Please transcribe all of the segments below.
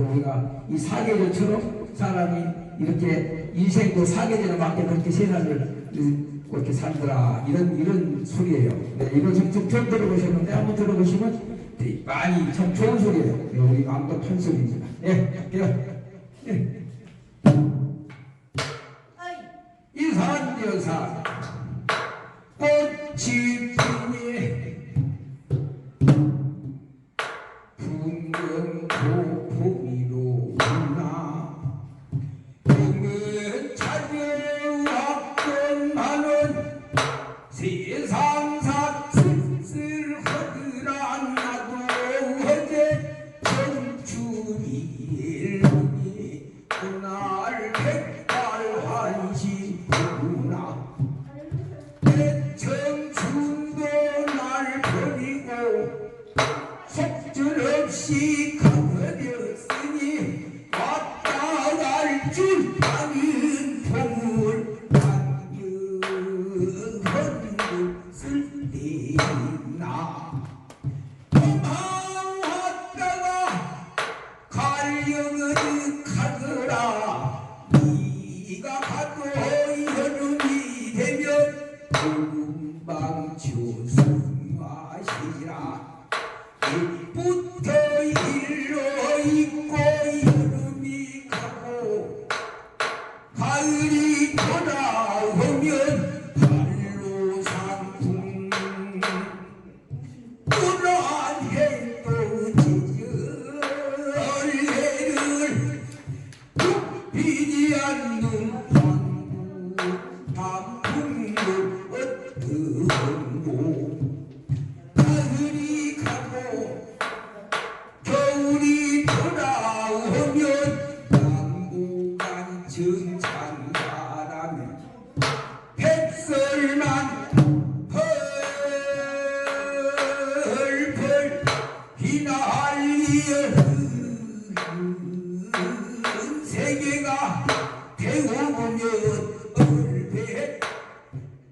우리가 이 사계절처럼 사람이 이렇게 인생도 사계절에 맞게 그렇게 세상을 그렇게 살더라 이런 이런 소리예요. 네, 이거 좀 처음 들어보셨는데 한번 들어보시면 네, 많이 참 좋은 소리예요. 네, 우리 마음도 큰 소리입니다. 예, 예, 예. 이산여산 吸一口额 옛부터 일로 있고 여름이 가고 가을이 돌아오면 발로 상풍. 그러한 해도 제절해를 굽히지 않는 되어보면 얼배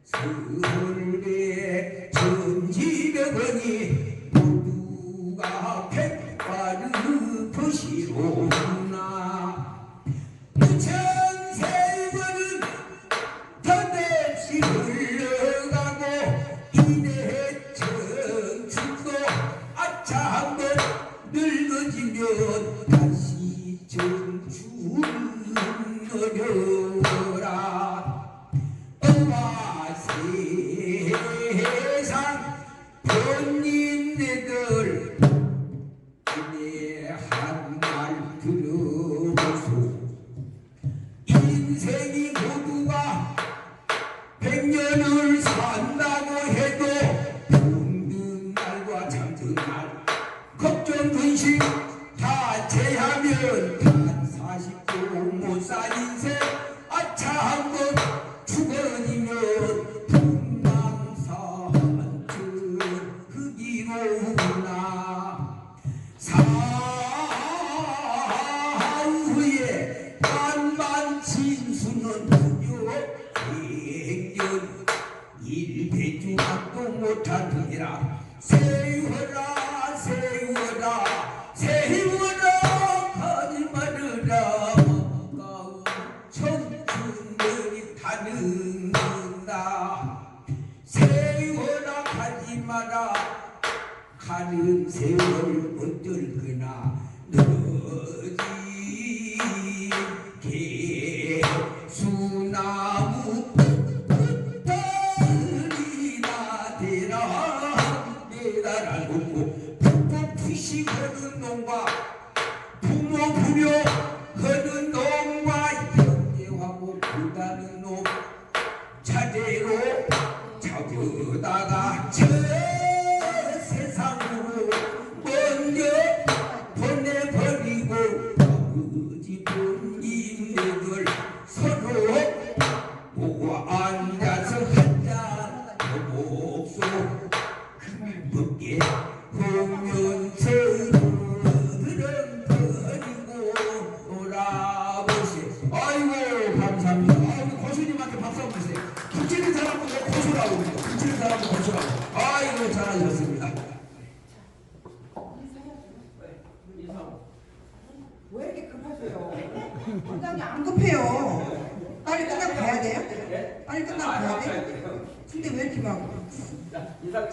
서울배 천지백원이 모두가 백발의 도시로구나 무천세번은 더없이 흘러가고 이내 청춘도 아차 한번 늙어지면 다시 청춘 세상 본인네들 내한말 들어보소. 인생이 모두가 백년을 산다고 만만 진수는 무려 백년 일배중학도 못하느니라 세워라 세워라 가지 말으라. 가까운 청춘들이 타는다 세워라 가지 마라. 가는 세월 어떨 거나 농과 부모 부려 놈과 형제하고 부다는 놈 차례로 잡으다가 저 건축하고 붙이는 사람도 건축하고 아이고 잘하셨습니다 왜 이렇게 급하세요? 굉장히 안 급해요 빨리 끝나고 가야 돼요? 빨리 끝나고 가야 돼요? 근데 왜 이렇게 막